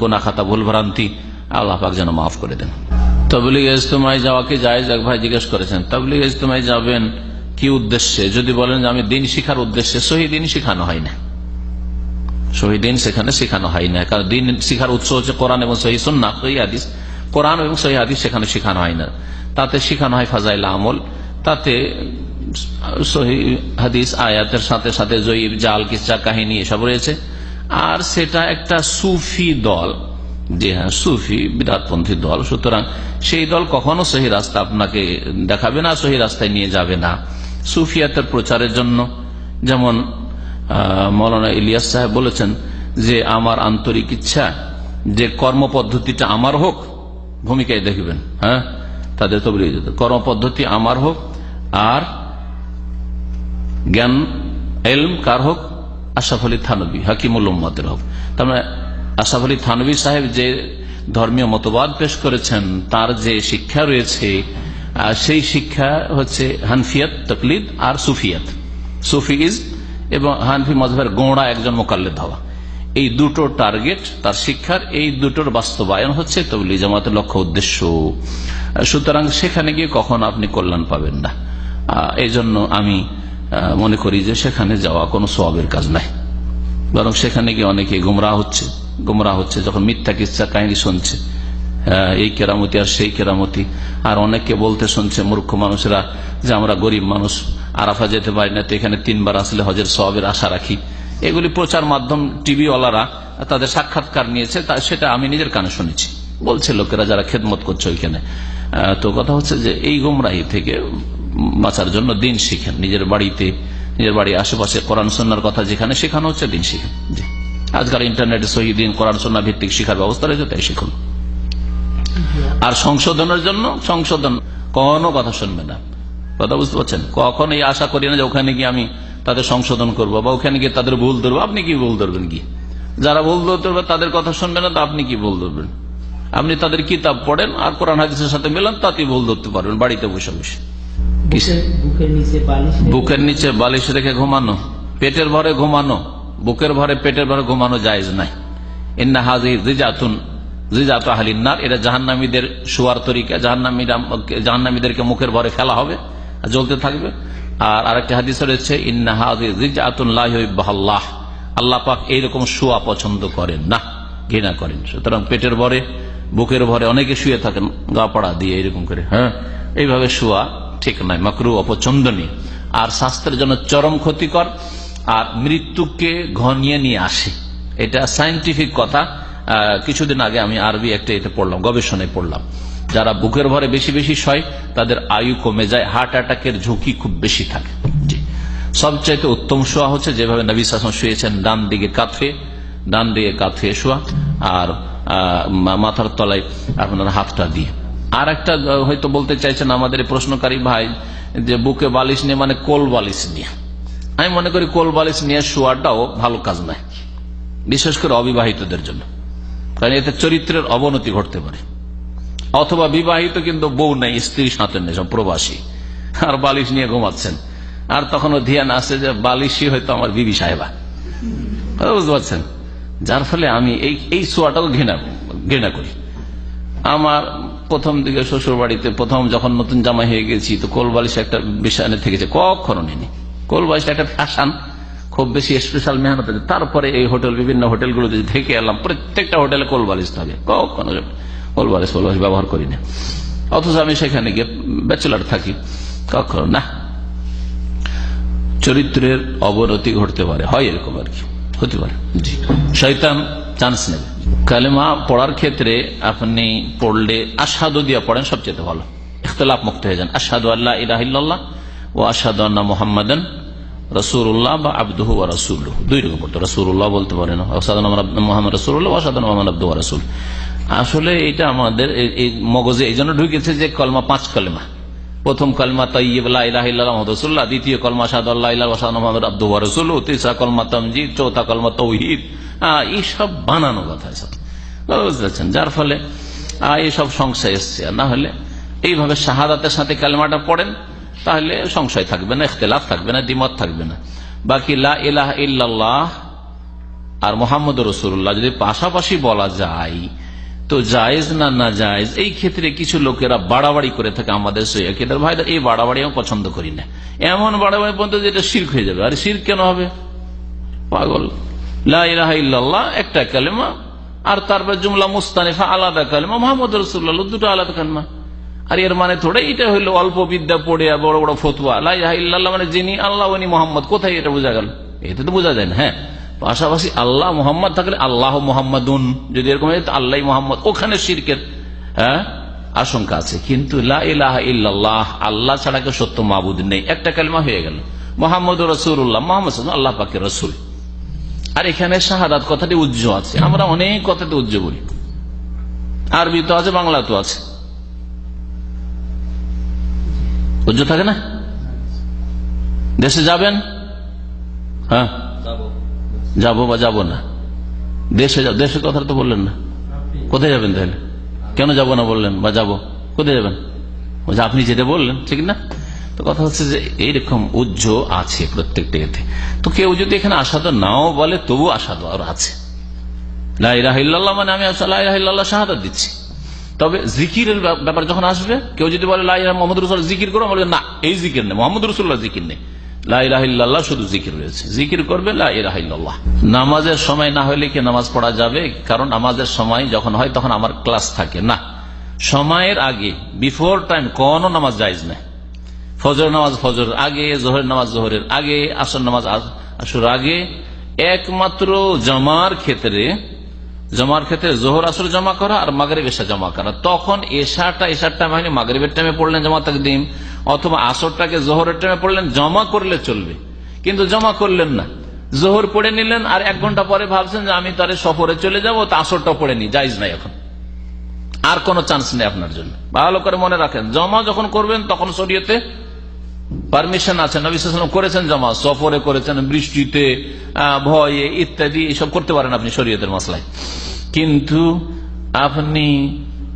গোনা খাতা ভুল ভ্রান্তি আল্লাহ পাক যেন মাফ করে দেন। তবলিগ ইজতেমায় যাওয়া কি জায়েজ? এক ভাই জিজ্ঞেস করেছেন, তবলিগ ইজতেমায় যাবেন কি উদ্দেশ্যে? যদি বলেন যে আমি দিন শিখার উদ্দেশ্যে, সহি দিন শিখানো হয় না। সহি দিন সেখানে শিখানো হয় না, কারণ দিন শিখার উৎস হচ্ছে কোরআন এবং সহি সুন্না সহি হাদিস। কোরআন এবং সহি সেখানে শিখানো হয় না। তাতে শিখানো হয় ফাজাইল আমল, তাতে সহি হাদিস, আয়াতের সাথে সাথে জয়ীব, জাল, কিসা, কাহিনী এসব রয়েছে। আর সেটা একটা সুফি দল। জি হ্যাঁ সুফি বিরাটপন্থী দল। সুতরাং সেই দল কখনো সহি রাস্তা আপনাকে দেখাবে না, সহি রাস্তায় নিয়ে যাবে না। সুফিয়াতের প্রচারের জন্য যেমন মৌলানা ইলিয়াস সাহেব বলেছেন যে, আমার আন্তরিক ইচ্ছা যে কর্মপদ্ধতিটা আমার হোক, ভূমিকায় দেখবেন। হ্যাঁ তাদের তো কর্মপদ্ধতি আমার হোক, আর জ্ঞান, এলম কার হোক আশাফ আলী থানবী, হাকিমুল উম্মদের হক। তার মানে আশাফ আলী থানবী সাহেব যে ধর্মীয় মতবাদ পেশ করেছেন, তার যে শিক্ষা রয়েছে সেই শিক্ষা হচ্ছে হানফিয়াত, তকলিদ আর সুফিয়াত। সুফি ইজ এবং হানফি মজহের গোড়া একজন মোকাল্লেদ হওয়া। এই দুটো টার্গেট, তার শিক্ষার এই দুটোর বাস্তবায়ন হচ্ছে তবলি জামাতের লক্ষ্য উদ্দেশ্য। সুতরাং সেখানে গিয়ে কখন আপনি কল্যাণ পাবেন না। এই জন্য আমি মনে করি যে সেখানে যাওয়া কোনো সবের কাজ নাই। বরং সেখানে গিয়ে অনেকে গুমরা হচ্ছে। গুমরা হচ্ছে, যখন মিথ্যা কিচ্ছা কাহিনী শুনছে। এই কেরামতি আর সেই কেরামতি। আর অনেককে বলতে শুনছে, মূর্খ মানুষেরা, যে আমরা গরিব মানুষ, আরাফা যেতে পারি না, তো এখানে তিনবার আসলে হজের সবের আশা রাখি। এগুলি প্রচার মাধ্যম, টিভিওয়ালারা তাদের সাক্ষাৎকার নিয়েছে, তা সেটা আমি নিজের কানে শুনেছি। বলছে লোকেরা, যারা খেদমত করছে ওইখানে। তো কথা হচ্ছে যে এই গুমরাহি থেকে বাঁচার জন্য দিন শিখেন। নিজের বাড়িতে, নিজের বাড়ির আশেপাশে কোরআন সন্ন্যার কথা যেখানে শেখানো হচ্ছে দিন শিখেন। আজকাল ইন্টারনেটে সহি দিন, কোরআন, সন্না ভিত্তিক শিখার ব্যবস্থা রয়েছে, তাই শিখুন। আর সংশোধনের জন্য, সংশোধন কোনো কথা শুনবে না। কথা বুঝতে পারছেন? কখন এই আশা করি না যে ওখানে গিয়ে আমি তাদের সংশোধন করব, বা ওখানে গিয়ে তাদের ভুল ধরবো। আপনি কি ভুল ধরবেন কি যারা ভুল ধরবে, তাদের কথা শুনবে না, তো আপনি কি ভুল ধরবেন? আপনি তাদের কিতাব পড়েন, আর কোরআন, হাদিসের সাথে মেলান, তাতেই ভুল ধরতে পারবেন, বাড়িতে বসে বসে। বুকের- নিচে বালিশ রেখে- ঘুমানো, পেটের ভরে ঘুমানো, বুকের ভরে পেটের ভরে ঘুমানো জায়েজ নাই। ইন্না হাজি রিজাতুন রিজাত আহলিনার এটা জাহান্নামীদের শোয়ার তরিকা, জাহান্নামীরা জাহান্নামীদেরকে মুখের ভরে ফেলা হবে জ্বলতে থাকবে। আর আরেকটা হাদিস রয়েছে, ইন্না হাজি রিজাতুন লাহ আল্লাহ। পাক এইরকম শোয়া পছন্দ করেন না, ঘৃণা করেন। সুতরাং পেটের ভরে, বুকের ভরে অনেকে শুয়ে থাকেন, গা পাড়া দিয়ে এরকম করে হ্যাঁ? এইভাবে শোয়া ঠিক নয় মাকরু অপছন্দনীয়। আর স্বাস্থ্যের জন্য চরম ক্ষতিকর, আর মৃত্যুকে ঘনিয়ে নিয়ে আসে। এটা সাইন্টিফিক কথা। কিছুদিন আগে আমি আরবি একটা এটা পড়লাম, গবেষণায় পড়লাম। যারা বুকের ভরে বেশি বেশি সয়, তাদের আয়ু কমে যায় হার্ট অ্যাটাকের ঝুঁকি খুব বেশি থাকে। সবচাইতে উত্তম শোয়া হচ্ছে যেভাবে নবী শাসন শুয়েছেন, ডান দিকে কাঁথে ডান দিকে কাঁথে শোয়া, আর মাথার তলায় আপনার হাতটা দিয়ে। আর একটা হয়তো বলতে চাইছেন আমাদের প্রশ্নকারী ভাই যে বুকে বালিশ নিয়ে মানে কোল বালিশ নিয়ে। আমি মনে করি কোল বালিশ নিয়ে শোয়াটাও ভালো কাজ নয়, বিশেষ করে অবিবাহিতদের জন্য। কারণ এতে চরিত্রের অবনতি ঘটতে পারে। অথবা বিবাহিত কিন্তু বউ নাই, স্ত্রী সাথে নেই, সব প্রবাসী। আর বালিশ নিয়ে ঘুমাচ্ছেন। আর তখনও ধ্যান আসে যে বালিশই হয়তো আমার বিবি সাহেবা। বুঝতে পারছেন? যার ফলে আমি এই এই শোয়াটাও ঘৃণা ঘৃণা করি। আমার প্রথম দিকে শ্বশুর বাড়িতে প্রথম যখন নতুন জামা হয়ে গেছি, তো কোলবালিশ একটা বিষয় থেকেছে কখনো নিনি। কোলবালিশ একটা ফ্যাশন খুব বেশি স্পেশাল মেহনত আছে। তারপরে এই হোটেল, বিভিন্ন হোটেলগুলোতে থেকে এলাম প্রত্যেকটা হোটেলে কোলবালিশ থাকে। কখনো কোলবালিশ কোলবালিশ ব্যবহার করি না। অথচ আমি সেখানে গিয়ে ব্যাচেলার থাকি। কখনো না। চরিত্রের অবনতি ঘটতে পারে। হয় এরকম আর কি। হতে পারে। জি। শৈতান চান্স নেবে। কালেমা পড়ার ক্ষেত্রে আপনি পড়লে আসাদু দিয়া পড়েন সবচেয়ে ভালো। ইখতলাফ মুক্ত হয়ে যান। আসাদু আল্লাহ ইলাহিল্লাহ ও আসাদু মোহাম্মদন রসুল্লাহ বা রসুল দুই রকম পড়তো রসুল্লাহ বলতে পারেন মোহাম্মদ রসুল্লাহ মোহাম্মদ আব্দু রসুল আসলে এটা আমাদের এই- মগজে এই জন্য ঢুকেছে যে কলমা পাঁচ কলমা। প্রথম কলমা তৈবাহ দ্বিতীয় কলমা সাদ আব্দু রসুল তিসরা কলমা তমজিদ, চৌথা কলমা তৌহিদ। এইসব বানানো কথা বুঝতে পারছেন? যার ফলে এইসব সংশয় এসছে। না হলে এইভাবে শাহাদাতের সাথে কালমাটা পড়েন, তাহলে সংশয় থাকবে না, ইখতলাফ থাকবে না, দ্বিমত থাকবে না। বাকি লা ইলাহ ইল্লাল্লাহ আর মোহাম্মদ রসুল্লাহ যদি পাশাপাশি বলা যায়, তো জায়েজ না না জায়েজ, এই ক্ষেত্রে কিছু লোকেরা বাড়াবাড়ি করে থাকে আমাদের সৈয়দের ভাইরা এই বাড়াবাড়ি আমি পছন্দ করি না। এমন বাড়াবাড়ি পর্যন্ত যেটা শির্ক হয়ে যাবে। আর শির কেন হবে? পাগল। লা ইলাহা ইল্লাল্লাহ, একটা কালেমা, আর তারপর জুমলা মুস্তানিফা, আলাদা কালেমা, মোহাম্মদ রসুল্লাহ দুটো আলাদা কালেমা। আর এর মানে থোড়ে এটা হইল অল্প বিদ্যা পড়ে বড় বড় ফতুয়া। ইল্লাল্লাহ মানে যিনি আল্লাহ, উনি মোহাম্মদ, কোথায় এটা বোঝা গেল? এটা তো বোঝা যায় না হ্যাঁ। পাশাপাশি আল্লাহ মোহাম্মদ থাকলে আল্লাহ মোহাম্মদুন, যদি এরকম হয় আল্লাহ মোহাম্মদ। ওখানে শিরকের হ্যাঁ আশঙ্কা আছে। কিন্তু ইল্লাল্লাহ, আল্লাহ ছাড়া কেউ সত্য মাবুদ নেই। একটা কালিমা হয়ে গেল। মোহাম্মদ রসুল্লাহ মোহাম্মদ আল্লাহ পাকে রসুল। আর এখানে শাহাদাত কথাটি উজ্জ আছে। আমরা অনেক কথাতে উজ্জ বলি। আরবি তো আছে, বাংলা তো আছে। উজ্জ থাকে না? দেশে যাবেন? হ্যাঁ। যাব বা যাব না। দেশে দেশের কথা তো বললেন না। কোথায় যাবেন তাহলে? কেন যাব না বললেন বা যাব? কোথায় যাবেন? আপনি যেটা বললেন, ঠিক না? তো কথা হচ্ছে যে এইরকম উজ্জ আছে প্রত্যেকটা এতে তো কেউ যদি এখানে আসাদ নাও বলে তবু আসাদ আর আছে। মানে আমি লাহ শাহাদ দিচ্ছি। তবে জিকিরের ব্যাপার যখন আসবে, কেউ যদি বলে মোহাম্মদ জিকির করো, বলে, না, এই জিকির নেই মোহাম্মদ রসুল্লাহ জিকির নেই। শুধু জিকির রয়েছে। জিকির করবে লাহ নামাজের সময় না হলে কি নামাজ পড়া যাবে? কারণ নামাজের সময় যখন হয়, তখন আমার ক্লাস থাকে। না, সময়ের আগে বিফোর টাইম কোন নামাজ যাইজ নাই। ফজর নামাজ ফজর আগে, জোহরের নামাজ জোহরের আগে, আসর নামাজ আস- আসর আগে। একমাত্র জমার ক্ষেত্রে জমার ক্ষেত্রে জোহর, আসর জমা করা আর মাগরিব এসা জমা করা। তখন এশাটা, এশার টাইম হয়নি, মাগরিবের টাইমে পড়লেন জমা তাকদিম, অথবা আসরটাকে জোহরের টাইমে পড়লেন, জমা করলে চলবে। কিন্তু জমা করলেন না। জোহর পড়ে নিলেন আর এক ঘণ্টা পরে ভাবছেন যে আমি তারে সফরে চলে যাব, তা আসরটা পড়ে নি যাইজ নাই এখন। আর কোনো চান্স নেই আপনার জন্য। ভালো করে মনে রাখেন, জমা যখন করবেন তখন শরীয়তে পারমিশন আছে, নবী সাল্লাম করেছেন জমা সফরে করেছেন, বৃষ্টিতে ভয়ে ইত্যাদি, এসব করতে পারেন আপনি শরীয়তের মশলায় কিন্তু আপনি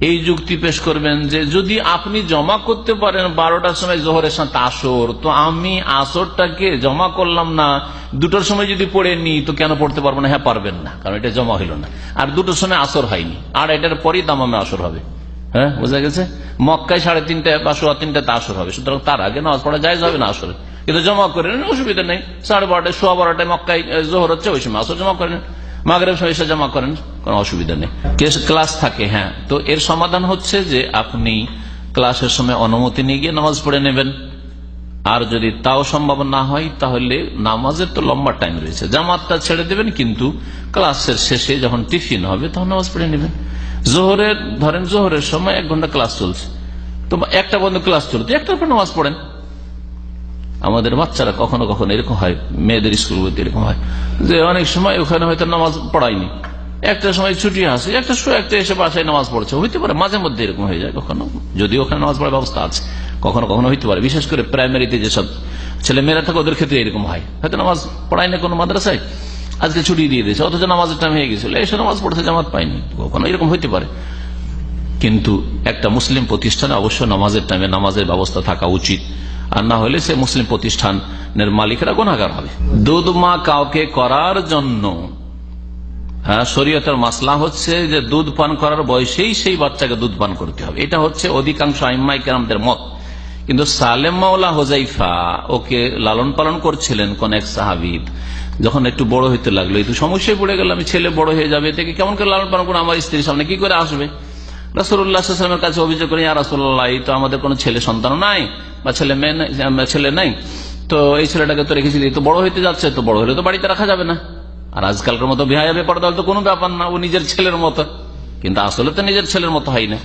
এই যুক্তি পেশ করবেন যে যদি আপনি জমা করতে পারেন বারোটার সময় জোহরের সাথে আসর, তো আমি আসরটাকে জমা করলাম না, দুটোর সময় যদি পড়ে নি, তো কেন পড়তে পারব না? হ্যাঁ পারবেন না, কারণ এটা জমা হইল না। আর দুটোর সময় আসর হয়নি, আর এটার পরই দামামে আসর হবে। হ্যাঁ বোঝা গেছে? মক্কায় সাড়ে তিনটে বা সোয়া তিনটাতে আসর হবে, সুতরাং তার আগে নামাজ পড়া যায় হবে না আসরে। কিন্তু জমা করে নেন, অসুবিধা নেই। সাড়ে বারোটায়, সোয়া বারোটায় মক্কায় জোহর হচ্ছে, ওই সময় আসর জমা করে নেন। মাগরেব সময় এসে জমা করেন, কোনো অসুবিধা নেই। ক্লাস থাকে হ্যাঁ। তো এর সমাধান হচ্ছে যে আপনি ক্লাসের সময় অনুমতি নিয়ে গিয়ে নামাজ পড়ে নেবেন। আর যদি তাও সম্ভব না হয়, তাহলে নামাজের তো লম্বা টাইম রয়েছে। জামাতটা ছেড়ে দেবেন, কিন্তু ক্লাসের শেষে যখন টিফিন হবে, তখন নামাজ পড়ে নেবেন। জোহরের, ধরেন জোহরের সময় এক ঘণ্টা ক্লাস চলছে। তো একটা বন্ধু ক্লাস চলছে, একটার পর নামাজ পড়েন। আমাদের বাচ্চারা কখনো কখনো এরকম হয়, মেয়েদের স্কুলগুলোতে এরকম হয়, যে অনেক সময় ওখানে হয়তো নামাজ পড়ায়নি। একটা সময় ছুটি আসে, একটা সময় একটা এসে বাসায় নামাজ পড়ছে। হইতে পারে মাঝে মধ্যে এরকম হয়ে যায় কখনো। যদি ওখানে নামাজ পড়ার ব্যবস্থা আছে, কখনো কখনো হইতে পারে। বিশেষ করে প্রাইমারিতে যেসব ছেলে মেয়েরা থাকে, ওদের ক্ষেত্রে এরকম হয়। হয়তো নামাজ পড়ায় না কোনো মাদ্রাসায় আজকে ছুটি দিয়ে দিয়েছে, অথচ নামাজের টাইম হয়ে গেছিল। এসে নামাজ পড়তে জামাত পাইনি কখনো এরকম হইতে পারে। কিন্তু একটা মুসলিম প্রতিষ্ঠানে অবশ্য নামাজের টাইমে নামাজের ব্যবস্থা থাকা উচিত। আর না হলে সে মুসলিম প্রতিষ্ঠানের মালিকরা গুণাগার হবে। দুধ মা কাউকে করার জন্য হ্যাঁ শরীয়তের মাসলা হচ্ছে যে দুধ পান করার বয়সেই সেই বাচ্চাকে দুধ পান করতে হবে। এটা হচ্ছে অধিকাংশ আইম্মাই কেরামদের মত। কিন্তু সালেম মাওলা হোজাইফা ওকে লালন পালন করছিলেন কোন এক সাহাবিদ। যখন একটু বড় হইতে লাগল, একটু সমস্যায় পড়ে গেল আমি ছেলে বড় হয়ে যাবে থেকে কেমন করে লালন পালন করে আমার স্ত্রীর সামনে কি করে আসবে? রাসুল্লাহামের কাছে অভিযোগ করি রাসুল্লাহ তো আমাদের কোনো ছেলে সন্তান নাই বা ছেলে মেয়ে ছেলে নাই। তো এই ছেলেটাকে তো রেখেছি তো বড় হইতে যাচ্ছে, তো বড় হলে তো বাড়িতে রাখা যাবে না। আর আজকালকার মতো বিহায়া ব্যাপার তো কোনো ব্যাপার না, ও নিজের ছেলের মতো। কিন্তু আসলে তো নিজের ছেলের মতো হয় না।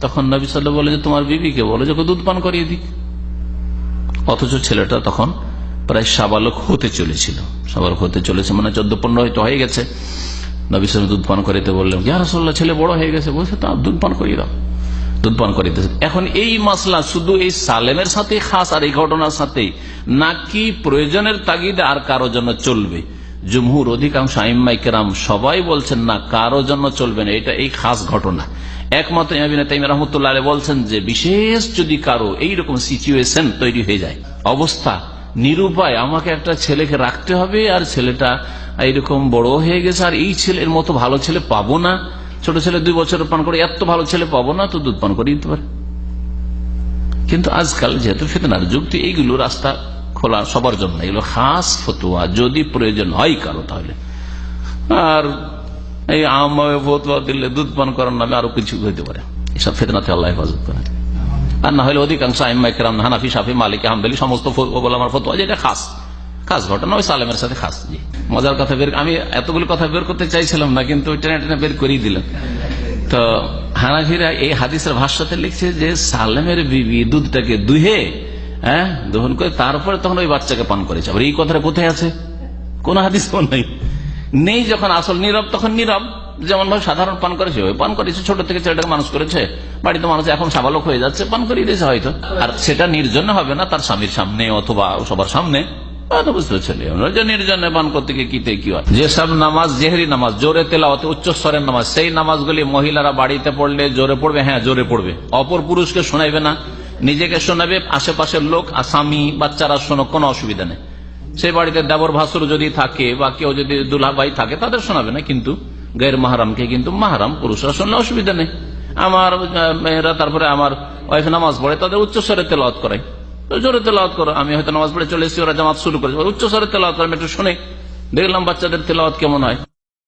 তখন নবী সাল্লাহ বলে যে, তোমার বিবিকে বলো যে দুধ পান করিয়ে দিক অথচ ছেলেটা তখন প্রায় সাবালক হতে চলেছিল। সাবালক হতে চলেছে মানে চোদ্দ পনেরো হয়তো হয়ে গেছে। নবী সাল দুধ পান করিতে বললেন, ইয়া রসল্লাহ ছেলে বড় হয়ে গেছে। বলছে, তা, দুধ পান করিয়ে দাও। দুধ পান করিতেছে। এখন এই মাসলা শুধু এই সালেমের সাথে খাস আর এই ঘটনার সাথে নাকি প্রয়োজনের তাগিদে আর কারও জন্য চলবে? জুমহুর অধিকাংশ আইম্মাই কেরাম সবাই বলছেন, না, কারও জন্য চলবে না। এটা এই খাস ঘটনা। একমাত্র রহমতুল্লাহ বলছেন যে বিশেষ যদি কারও এইরকম সিচুয়েশন তৈরি হয়ে যায়, অবস্থা নিরুপায়, আমাকে একটা ছেলেকে রাখতে হবে আর ছেলেটা এইরকম বড় হয়ে গেছে আর এই ছেলের মতো ভালো ছেলে পাবো না। ছোট ছেলে দুই বছর পান করে, এত ভালো ছেলে পাবো না, তো দুধ পান করে দিতে পারে। কিন্তু আজকাল যেহেতু ফেতনার যুক্তি, এইগুলো রাস্তা খোলা সবার জন্য, এগুলো খাস ফতুয়া যদি প্রয়োজন হয় কারও তাহলে। আর এই আমায় ফতুয়া দিলে দুধ পান করার নামে আরও কিছু হইতে পারে। এসব ফেতনাতে আল্লাহ হেফাজত করে আর না হলে অধিকাংশ আইমাইকরাম হানাফি সাফি মালিক আহমদালি সমস্ত আমার ফতুয়া, যেটা খাস। খাস ঘটনা ওই সালেমের সাথে খাস, জি। মজার কথা বের আমি এতগুলো কথা বের করতে চাইছিলাম না, কিন্তু বের করেই দিলাম। তো হানাফিরা এই হাদিসের ভাষ্যতে লিখছে যে সালেমের বিবি দুধটাকে দুহে হ্যাঁ দহন করে তারপরে তখন ওই বাচ্চাকে পান করেছে। আবার এই কথাটা কোথায় আছে? কোন হাদিস কোন নেই। নেই যখন, আসল নীরব তখন নীরব। যেমন ভাবে সাধারণ পান করেছে, ওই পান করেছে, ছোট থেকে ছেলেটাকে মানুষ করেছে, বাড়িতে মানুষ এখন সাবালক হয়ে যাচ্ছে, পান করিয়ে দিয়েছে হয়তো। আর সেটা নির্জনে হবে না, তার স্বামীর সামনে অথবা সবার সামনে। যেসব নামাজ নামাজ, জোরে নামাজ, সেই নামাজগুলি মহিলারা বাড়িতে পড়লে জোরে পড়বে হ্যাঁ জোরে পড়বে। অপর পুরুষকে শোনাইবে না, নিজেকে শোনাবে, আশেপাশের লোক, আসামি, বাচ্চারা শোনো, কোনো অসুবিধা নেই। সেই বাড়িতে দেবর ভাসুর যদি থাকে বা কেউ যদি দুলাভাই থাকে, তাদের শোনাবে না কিন্তু। গের মাহারামকে কিন্তু মাহারাম, পুরুষরা শুনলে অসুবিধা নেই। আমার মেয়েরা, তারপরে আমার ওয়াইফ নামাজ পড়ে, তাদের উচ্চস্বরে তেলাওয়াত করে। জোরে তেলাওয়াত করো। আমি হয়তো নামাজ পড়ে চলে এসেছি, ওরা জামাত শুরু করেছি। উচ্চ উচ্চস্বরে তেলাওয়াত করে, আমি একটু শুনে। দেখলাম বাচ্চাদের তেলাওয়াত কেমন হয়।